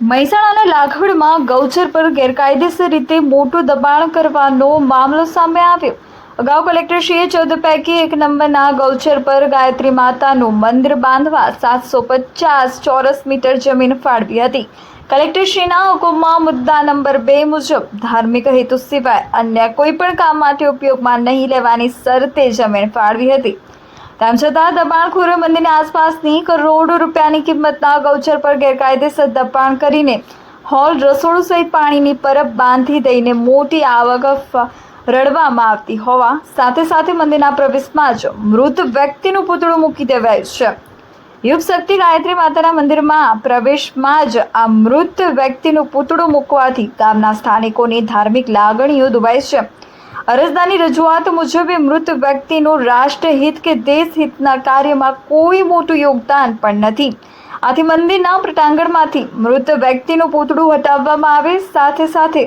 મહેસાણાના લાખવડમાં ગૌચર પર ગેરકાયદેસર રીતે મોટું દબાણ કરવાનો મામલો સામે આવ્યો. અગાઉ કલેક્ટરશ્રીએ ચૌદ પૈકી એક નંબરના ગૌચર પર ગાયત્રી માતાનું મંદિર બાંધવા સાતસો પચાસ ચોરસ મીટર જમીન ફાળવી હતી. કલેક્ટરશ્રીના હુકમમાં મુદ્દા નંબર બે મુજબ, ધાર્મિક હેતુ સિવાય અન્ય કોઈ પણ કામ માટે ઉપયોગમાં નહીં લેવાની શરતે જમીન ફાળવી હતી. તેમ છતાં દબાણખોરો મંદિરની આસપાસની કરોડો રૂપિયાની કિંમતના ગૌચર પર ગેરકાયદેસર દબાણ કરીને હોલ રસોડું સહિત પાણીની પરબ બાંધી દઈને મોટી આવક રડવામાં આવતી હોવા સાથે સાથે મંદિરના પ્રવેશમાં જ મૃત વ્યક્તિનું પૂતળું મૂકી દેવાયું છે. યુગ શક્તિ ગાયત્રી માતાના મંદિરમાં પ્રવેશમાં જ આ મૃત વ્યક્તિનું પૂતળું મૂકવાથી ગામના સ્થાનિકોની ધાર્મિક લાગણીઓ દુભાઈ છે. અરજદારની રજૂઆત મુજબ મૃત વ્યક્તિનું રાષ્ટ્રહિત કે દેશહિતના કાર્યમાં કોઈ મોટું યોગદાન પણ નથી. આથી મંદિરના પ્રટાંગણમાંથી મૃત વ્યક્તિનું પૂતળું હટાવવામાં આવે, સાથે સાથે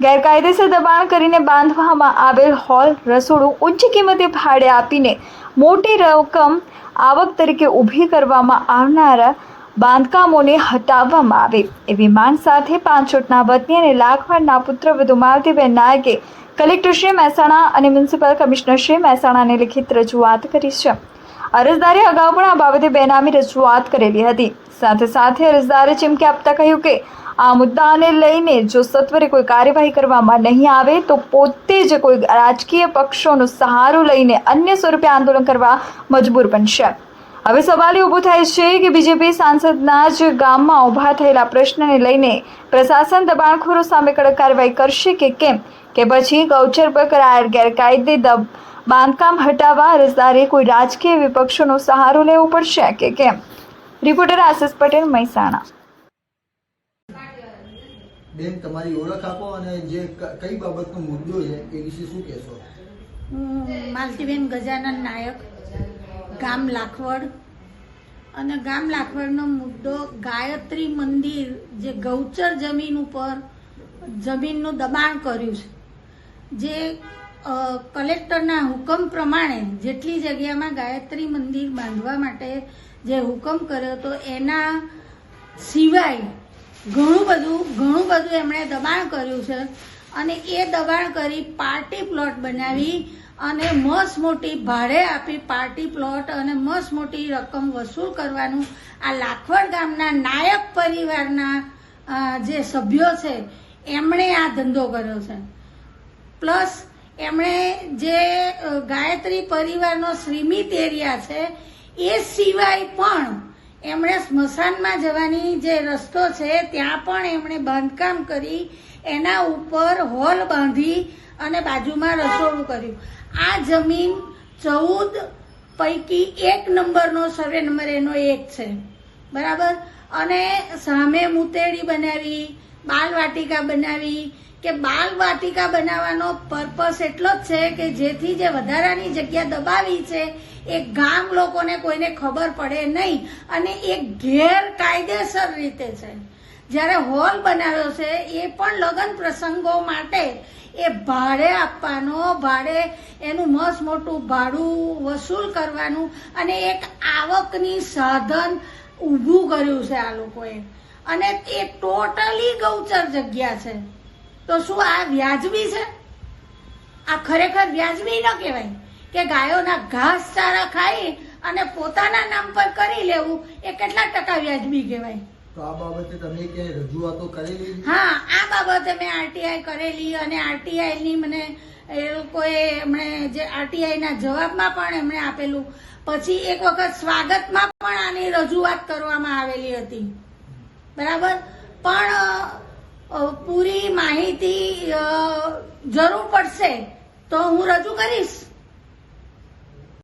ગેરકાયદેસર દબાણ કરીને બાંધવામાં આવેલ હોલ રસોડું ઉચ્ચ કિંમતે ભાડે આપીને મોટી રકમ આવક તરીકે ઊભી કરવામાં આવનારા બાંધકામોને હટાવવામાં આવે. એવી માંગ સાથે પાંચોટના વતની અને લાખવાડના પુત્ર વધુ માલતીબેન નાયકે કલેક્ટર શ્રી મહેસાણા અને મ્યુનિસિપલ કમિશનર શ્રી મહેસાણાને લિખિત રજૂઆત કરી છે. અરજદારે અગાઉ પણ આ બાબતે બેનામી રજૂઆત કરેલી હતી. સાથે સાથે અરજદારે ચીમકી આપતા કહ્યું કે, આ મુદ્દાને લઈને જો સત્વરે કોઈ કાર્યવાહી કરવામાં નહીં આવે, તો પોતે જ કોઈ રાજકીય પક્ષોનો સહારો લઈને અન્ય સ્વરૂપે આંદોલન કરવા મજબૂર બનશે. હવે સવાલ એ ઊભો થાય છે કે બીજેપી સાંસદના જ ગામમાં ઊભા થયેલા પ્રશ્નને લઈને પ્રશાસન દબાણખોરો સામે કડક કાર્યવાહી કરશે કે કેમ? કે પછી ગૌચર પર કરાયેલ ગેરકાયદે દબ બાંધકામ હટાવવા અરજદારે કોઈ રાજકીય વિપક્ષોનો સહારો લેવો પડશે કે કેમ? રિપોર્ટર આશિષ પટેલ મહેસાણા. બેન તમારી ઓળખ આપો અને જે કઈ બાબતનો મુદ્દો છે એ વિશે શું કહેશો? માલતીબેન ગજાનન નાયક. ગામ લાખવડ. અને ગામ લાખવડનો મુદ્દો ગાયત્રી મંદિર જે ગૌચર જમીન ઉપર જમીનનું દબાણ કર્યું છે. જે કલેક્ટરના હુકમ પ્રમાણે જેટલી જગ્યામાં ગાયત્રી મંદિર બાંધવા માટે જે હુકમ કર્યો હતો, એના સિવાય ઘણું બધું ઘણું બધું એમણે દબાણ કર્યું છે. અને એ દબાણ કરી પાર્ટી પ્લોટ બનાવી અને મસ્ત મોટી ભાડે આપી પાર્ટી પ્લોટ અને મસ્ત મોટી રકમ વસૂલ કરવાનું. આ લાખવડ ગામના નાયક પરિવારના જે સભ્યો છે, એમણે આ ધંધો કર્યો છે. પ્લસ એમણે જે ગાયત્રી પરિવારનો શ્રીમિત એરિયા છે, એ સિવાય પણ એમણે સ્મશાનમાં જવાની જે રસ્તો છે, ત્યાં પણ એમણે બાંધકામ કરી, એના ઉપર હોલ બાંધી અને બાજુમાં રસોડું કર્યું. આ જમીન ચૌદ પૈકી એક નંબરનો સર્વે નંબર એનો એક છે. બરાબર? અને સામે મુતેડી બનાવી, બાલ વાટિકા બનાવી, કે બાલ વાટિકા બનાવવાનો પર્પસ એટલો જ છે કે જેથી જે વધારાની જગ્યા દબાવી છે, એ ગામ લોકોને કોઈને ખબર પડે નહીં. અને એ ગેરકાયદેસર રીતે છે. જ્યારે હોલ બનાવ્યો છે, એ પણ લગ્ન પ્રસંગો માટે એ ભાડે આપવાનો, ભાડે એનું મસ્ત મોટું ભાડું વસૂલ કરવાનું અને એક આવકની સાધન ઊભું કર્યું છે આ લોકોએ. અને એ ટોટલી ગૌચર જગ્યા છે. તો શું આ વ્યાજબી છે? આ ખરેખર વ્યાજબી ન કહેવાય કે ગાયોના ઘાસ ચારા ખાઈ અને પોતાના નામ પર કરી લેવું, એ કેટલા ટકા વ્યાજબી કહેવાય? તો આ હા, આ બાબતે મેં આરટીઆઈ કરેલી અને આરટીઆઈની મને એ લોકોએ જે આરટીઆઈના જવાબમાં પણ એમણે આપેલું. પછી એક વખત સ્વાગતમાં પણ આની રજૂઆત કરવામાં આવેલી હતી. બરાબર? પણ પૂરી માહિતી જરૂર પડશે તો હું રજૂ કરીશ.